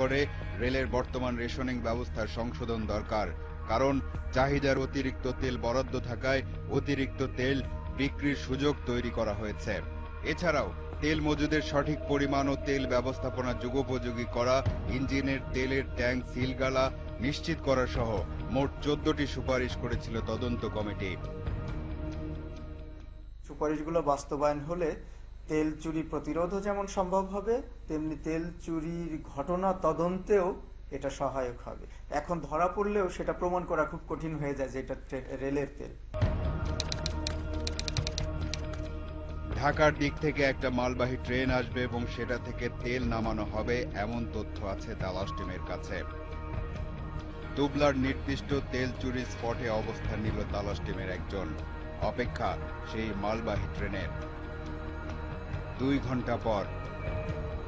করে রেলের বর্তমান রেশনিং ব্যবস্থার সংশোধন দরকার। কারণ চাহিদার অতিরিক্ত তেল বরাদ্দ থাকায় অতিরিক্ত তেল বিক্রির সুযোগ তৈরি করা হয়েছে। এছাড়াও, তেল মজুদের সঠিক পরিমাণ ও তেল ব্যবস্থাপনা যুগোপযোগী করা, ইঞ্জিনের তেলের ট্যাঙ্ক, সিলগালা নিশ্চিত করা সহ মোট চোদ্দটি সুপারিশ করেছিল তদন্ত কমিটি। সুপারিশগুলো বাস্তবায়ন হলে তেল চুরি প্রতিরোধও যেমন সম্ভব হবে, তেমনি তেল চুরির ঘটনা তদন্তেও এটা সহায়ক হবে। এখন ধরা পড়লেও সেটা প্রমাণ করা খুব কঠিন হয়ে যায় যে এটা রেলের তেল। ঢাকার দিক থেকে একটা মালবাহী ট্রেন আসবে এবং সেটা থেকে তেল নামানো হবে, এমন তথ্য আছে তালাশ টিমের কাছে। তুবলার নির্দিষ্ট তেল চুরি স্পটে অবস্থান নিল তালাশ টিমের একজন। অপেক্ষা সেই মালবাহী ট্রেনের। দুই ঘণ্টা পর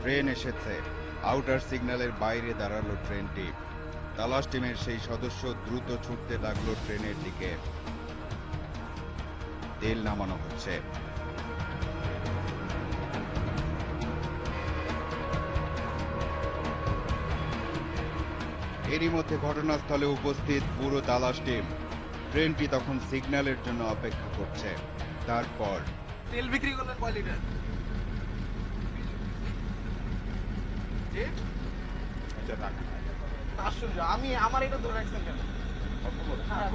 ট্রেন এসেছে। আউটার সিগন্যালের বাইরে দাঁড়াল ট্রেনটি। তালাশ টিমের সেই সদস্য দ্রুত ছুটতে লাগল ট্রেনের দিকে। তেল নামানো হচ্ছে। এরই মধ্যে ঘটনাস্থলে উপস্থিত পুরো তালাশ টিম। ট্রেনটি তখন সিগন্যালের জন্য অপেক্ষা করছে। তারপর তেল বিক্রি করলেন কয় লিটার জি? আশ্চর্য আমি আমার এটা ধরে রাখছেন কেন? হ্যাঁ,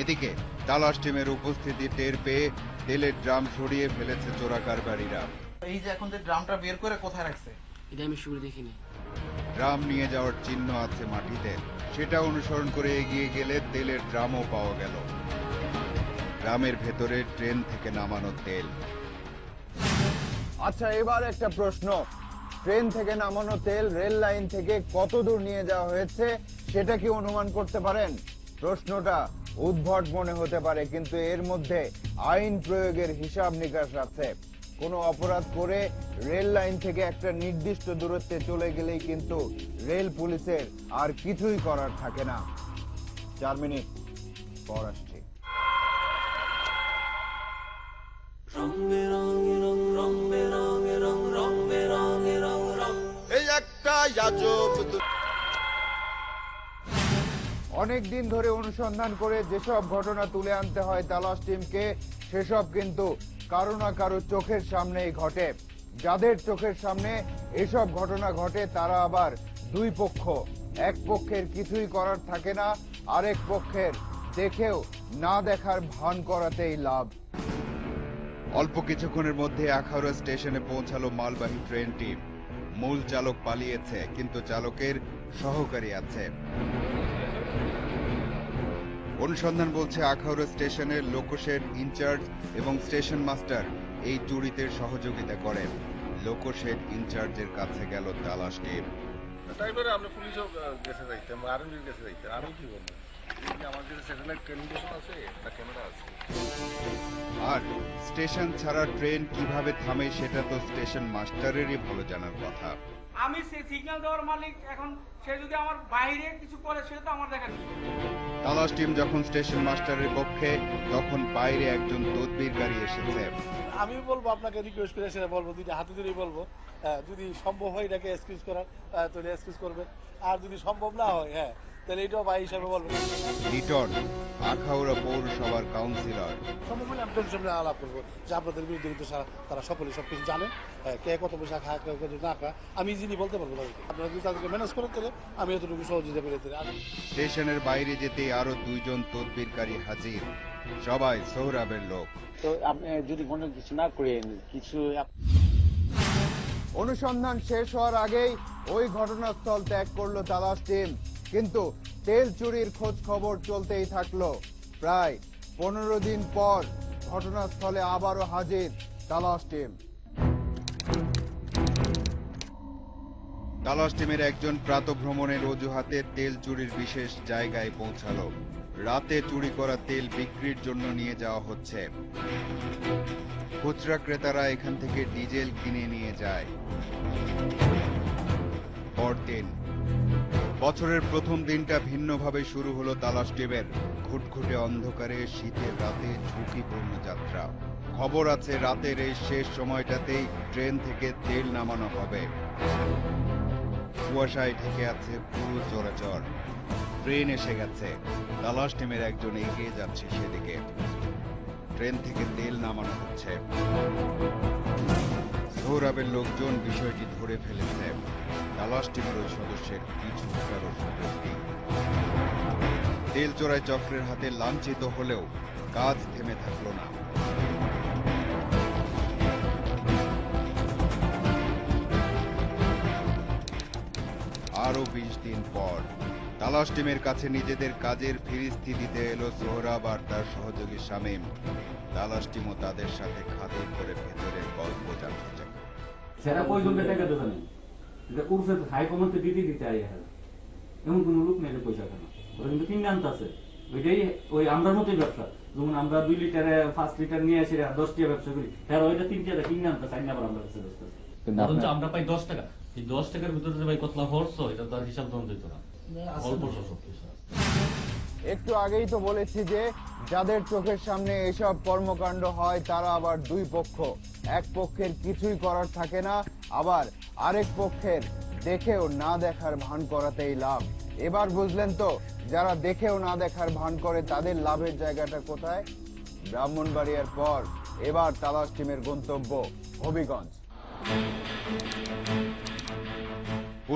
এদিকে তালাশ টিমের উপস্থিতি টের পেয়ে তেলের ড্রাম সরিয়ে ফেলেছে চোরা কারবারিরা। এই যে এখন যে ড্রামটা বের করে কোথায় রাখছে? এটা আমি শুরু দেখিনি। ড্রাম নিয়ে যাওয়ার চিহ্ন আছে মাটিতে। সেটা অনুসরণ করে এগিয়ে গেলে তেলের ড্রামও পাওয়া গেল। ড্রামের ভেতরে ট্রেন থেকে নামানো তেল। আচ্ছা এবার একটা প্রশ্ন। ট্রেন থেকে নামানো তেল রেল লাইন থেকে কত দূর নিয়ে যাওয়া হয়েছে, সেটা কি অনুমান করতে পারেন? প্রশ্নটা উদ্ভট মনে হতে পারে, কিন্তু এর মধ্যে আইন প্রয়োগের হিসাব নিকাশ আছে। কোনো অপরাধ করে রেল লাইন থেকে একটা নির্দিষ্ট দূরত্বে চলে গেলেই কিন্তু রেল পুলিশের আর কিছুই করার থাকে না। চার মিনিট পর আসছি। অনেক দিন ধরে অনুসন্ধান করে যেসব ঘটনা তুলে আনতে হয় তালাশ টিমকে, সেসব কিন্তু কারও না কারও চোখের সামনেই ঘটে। যাদের চোখের সামনে এসব ঘটনা ঘটে, তারা আবার দুই পক্ষ। এক পক্ষের কিছুই করার থাকে না, আরেক পক্ষের দেখেও না দেখার ভান করাতেই লাভ। অল্প কিছুক্ষণের মধ্যে আখাউড়া স্টেশনে পৌঁছালো মালবাহী ট্রেনটি মূল চালক পালিয়েছে, কিন্তু চালকের সহকারী আছে। অনুসন্ধান বলছে আখাউড়া স্টেশনের লোকোশেড ইনচার্জ এবং স্টেশন মাস্টার এই চুরিতে সহযোগিতা করেন। লোকোশেড ইনচার্জের কাছে গেল তালাশ টিম আমরা পুলিশও গেছে যাইতাম আর্মির গেছে যাইতাম আমি কি বলব? আর স্টেশন ছাড়া ট্রেন কীভাবে থামে সেটা তো স্টেশন মাস্টারেরই ভালো জানার কথা। আমি সে সিগন্যাল দেওয়ার মালিক এখন সে যদি আমার বাইরে কিছু করে সেটা তো আমার দেখা। তালাশ টিম যখন স্টেশন মাস্টারের পক্ষে তখন বাইরে একজন তদবির গাড়ি এসেছে। আমি বলব আপনাকে রিকোয়েস্ট করে সেটা বলব দুইটা হাতে ধরেই বলব। যদি সম্ভব হয় এটাকে এক্সকিউজ করার তাহলে এক্সকিউজ করবেন। আর যদি সম্ভব না হয় হ্যাঁ তাহলে এটাও ভাই হিসাবে বলবেন। লিটন আখাউড়া পৌরসভার কাউন্সিলর। হলে আমি টেলিভিশনে আলাপ করব যে আপনাদের বিরুদ্ধে কিন্তু সারা- তারা সকলে সব কিছু জানে। হ্যাঁ, কে কত পয়সা খায় কে কত না খায় আমি ইজিলি বলতে পারব তাদেরকে। আপনারা যদি তাদেরকে ম্যানেজ করেন তাহলে আমি এতটুকু সহযোগিতা করে দিতে আমি স্টেশনের বাইরে যেতে আরও দুইজন তদবিরকারী হাজির। সবাই সোহরাবের লোক। তো আপনি যদি কোনো কিছু না করেন কিছু অনুসন্ধান শেষ হওয়ার আগেই ওই ঘটনাস্থল ত্যাগ করল তালাশ টিম। কিন্তু তেল চুরির খোঁজ খবর চলতেই থাকল। প্রায় পনেরো দিন পর ঘটনাস্থলে আবারও হাজির তালাশ টিম। তালাশ টিমের একজন প্রাতভ্রমণের অজুহাতে তেল চুরির বিশেষ জায়গায় পৌঁছালো। রাতে চুরি করা তেল বিক্রির জন্য নিয়ে যাওয়া হচ্ছে। খুচরা ক্রেতারা এখান থেকে ডিজেল কিনে নিয়ে যায়। পরদিন বছরের প্রথম দিনটা ভিন্নভাবে শুরু হলো তালাশ টিমের। ঘুটঘুটে অন্ধকারে শীতের রাতে ঝুঁকিপূর্ণ যাত্রা। খবর আছে রাতের এই শেষ সময়টাতেই ট্রেন থেকে তেল নামানো হবে। কুয়াশায় ঢেকে আছে পুরো চলাচল ট্রেন এসে গেছে। তালাশ টিমের একজন এগিয়ে যাচ্ছে সেদিকে। ট্রেন থেকে তেল নামানো হচ্ছে। সৌরভের লোকজন বিষয়টি ধরে ফেলেছে তালাশ টিমের সদস্যের কিছু নেই। তেল চোরাই চক্রের হাতে লাঞ্ছিত হলেও কাজ থেমে থাকল না। আরও বিশ দিন পর তালাশ টিমের কাছে নিজেদের কাজের ফিরিস্তি দিতে এলো সোহরাব আর তার সহযোগী শামীম। তালাশ টিমও তাদের সাথে খাতির করে ভেতরের গল্প জানতে চায়। সেটা পয়জনটা টাকা দেবে না এটা উর্ফে হাই কমান্ডে দিতে দিতে আই হ্যাঁ এমন কোনো লোক নেই পয়সা কেন ওরা কিন্তু কিনে আনতেছে ওইটাই ওই আমরার মতোই ব্যবসা। যেমন আমরা দুই লিটারে পাঁচ লিটার নিয়ে আসি আর দশ টাকা ব্যবসা করি। তারা ওইটা তিন টাকা কিনে আনতেছে আইন আবার আমরা কাছে অথচ আমরা পাই দশ টাকা। এই দশ টাকার ভিতরে যে ভাই কতলা হর্স এটা তার হিসাব দেওয়া যেত না। অল্প সব কিছু একটু আগেই তো বলেছি যে, যাদের চোখের সামনে এসব কর্মকাণ্ড হয়, তারা আবার দুই পক্ষ। এক পক্ষের কিছুই করার থাকে না, আবার আরেক পক্ষের দেখেও না দেখার ভান করাতেই লাভ। এবার বুঝলেন তো, যারা দেখেও না দেখার ভান করে, তাদের লাভের জায়গাটা কোথায়? ব্রাহ্মণবাড়িয়ার পর এবার তালাশ টিমের গন্তব্য, হবিগঞ্জ।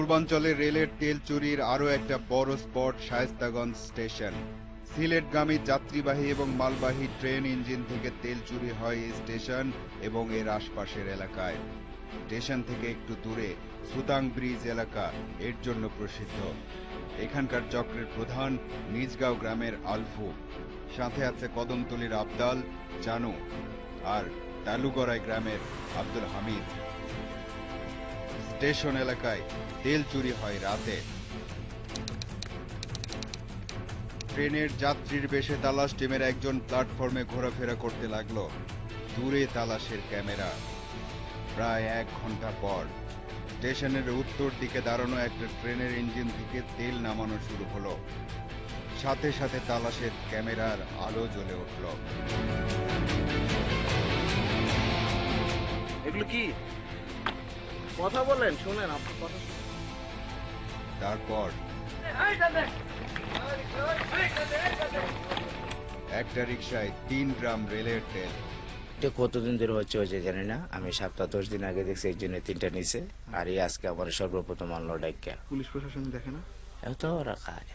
পূর্বাঞ্চলে রেলের তেল চুরির আরও একটা বড় স্পট শায়েস্তাগঞ্জ স্টেশন। সিলেটগামী যাত্রীবাহী এবং মালবাহী ট্রেন ইঞ্জিন থেকে তেল চুরি হয় এই স্টেশন এবং এর আশপাশের এলাকায়। স্টেশন থেকে একটু দূরে সুতাং ব্রিজ এলাকা এর জন্য প্রসিদ্ধ। এখানকার চক্রের প্রধান নিজগাঁও গ্রামের আলফু। সাথে আছে কদমতলির আবদাল, জানু আর তালুগড়াই গ্রামের আব্দুল হামিদ। স্টেশন এলাকায় তেল চুরি হয় রাতে। ট্রেনের যাত্রীর বেশে তালাশ টিমের একজন প্ল্যাটফর্মে ঘোরাফেরা করতে লাগল। দূরে তালাশের ক্যামেরা। প্রায় এক ঘণ্টা পর স্টেশনের উত্তর দিকে দাঁড়ানো একটা ট্রেনের ইঞ্জিন থেকে তেল নামানো শুরু হলো। সাথে সাথে তালাশের ক্যামেরার আলো জ্বলে উঠল। এগুলো কি? কথা বলেন শুনেন আপনার কথা তারপর? একটা রিক্সায় তিন গ্রাম রেলের তেল। এটা কতদিন ধরে হচ্ছে হয়েছে জানি না। আমি সপ্তাহ দশ দিন আগে দেখছি একজনে তিনটা নিছে। আর এই আজকে আমার সর্বপ্রথম আনলো ডাইকা। পুলিশ প্রশাসন দেখে না? এত ওরা খায়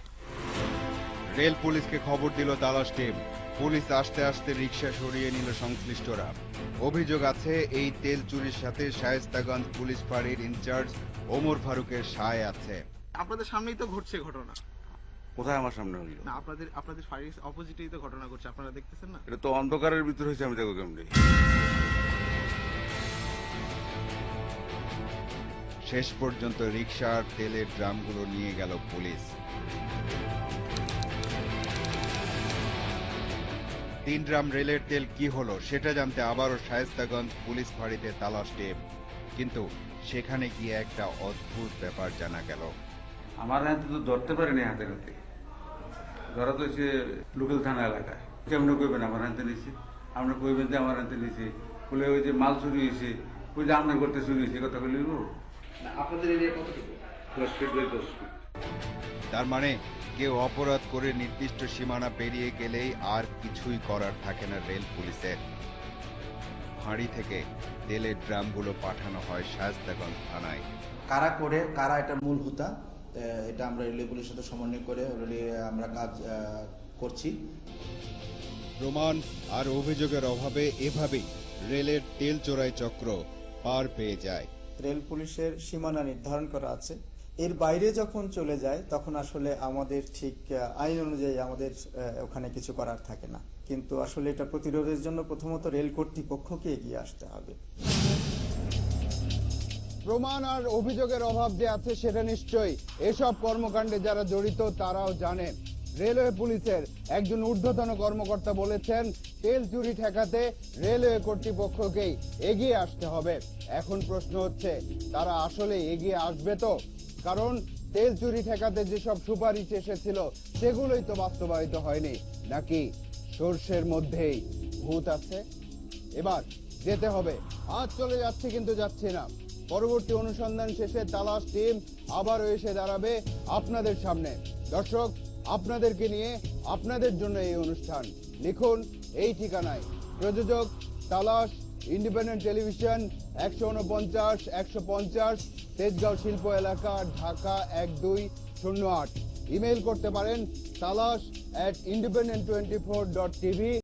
রেল পুলিশকে খবর দিল তালাশ টিম। পুলিশ আসতে আসতে রিক্সা সরিয়ে নিল সংশ্লিষ্টরা। অভিযোগ আছে এই তেল চুরির সাথে শায়েস্তাগঞ্জ পুলিশ ফাঁড়ির ইনচার্জ ওমর ফারুকের সায় আছে। আপনাদের সামনেই তো ঘটছে ঘটনা। কোথায় আমার সামনে হইল না আপনাদের আপনাদের ফাঁড়ির অপোজিটেই তো ঘটনা ঘটছে আপনারা দেখতেছেন না? এটা তো অন্ধকারের ভিতরে হয়েছে আমি দেখো কেমনি। শেষ পর্যন্ত রিক্সা আর তেলের ড্রামগুলো নিয়ে গেল পুলিশ। তিন ড্রাম রেলের তেল কি হলো সেটা জানতে আবারও শায়েস্তাগঞ্জ পুলিশ ফাঁড়িতে তালাশ টিম কিন্তু সেখানে গিয়ে একটা অদ্ভুত ব্যাপার জানা গেল। আমার হাতে তো ধরতে পারেনি হাতে হাতে। ধরা তো সে লোকাল থানা এলাকায়। কেমন কইবেন আমার হাতে নিয়েছে আমরা কইবেন যে আমার হাতে নিয়েছে বলে ওই যে মাল চুরি হয়েছে ওই যে আপনার করতে চুরি হয়েছে কথা বলি আপনাদের এরিয়া কতটুকু? দশ ফিট বাই দশ ফিট। তার মানে কেউ অপরাধ করে নির্দিষ্ট সীমানা পেরিয়ে গেলেই আর কিছুই করার থাকে না রেল পুলিশের। ফাঁড়ি থেকে তেলের ড্রামগুলো পাঠানো হয় শায়েস্তাগঞ্জ থানায়। কারা করে কারা এটা মূল হুতা? এটা আমরা রেলওয়েগুলির সাথে সমন্বয় করে আমরা কাজ করছি। প্রমাণ আর অভিযোগের অভাবে এভাবেই রেলের তেল চোরাই চক্র পার পেয়ে যায়। রেল পুলিশের সীমানা নির্ধারণ করা আছে। এর বাইরে যখন চলে যায়, তখন আসলে আমাদের ঠিক আইন অনুযায়ী আমাদের ওখানে কিছু করার থাকে না। কিন্তু আসলে এটা প্রতিরোধের জন্য প্রথমত রেল কর্তৃপক্ষকে এগিয়ে আসতে হবে। প্রমাণ আর অভিযোগের অভাব যে আছে সেটা নিশ্চয়ই। এসব কর্মকাণ্ডে যারা জড়িত, তারাও জানে। রেলওয়ে পুলিশের একজন ঊর্ধ্বতন কর্মকর্তা বলেছেন, তেল চুরি ঠেকাতে রেলওয়ে কর্তৃপক্ষকেই এগিয়ে আসতে হবে। এখন প্রশ্ন হচ্ছে, তারা আসলে এগিয়ে আসবে তো? কারণ তেল চুরি ঠেকাতে যেসব সুপারিশ এসেছিল, সেগুলোই তো বাস্তবায়িত হয়নি। নাকি সর্ষের মধ্যেই ভূত আছে? এবার যেতে হবে। আজ চলে যাচ্ছে কিন্তু যাচ্ছে না। পরবর্তী অনুসন্ধান শেষে তালাশ টিম আবারও এসে দাঁড়াবে আপনাদের সামনে। দর্শক, আপনাদেরকে নিয়ে আপনাদের জন্য এই অনুষ্ঠান। লিখুন এই ঠিকানায়। প্রযোজক তালাশ ইন্ডিপেন্ডেন্ট টেলিভিশন একশো উনপঞ্চাশ, একশো পঞ্চাশ, তেজগাঁও শিল্প এলাকা, ঢাকা এক দুই শূন্য আট। ইমেল করতে পারেন Talash at Independent twenty four dot TV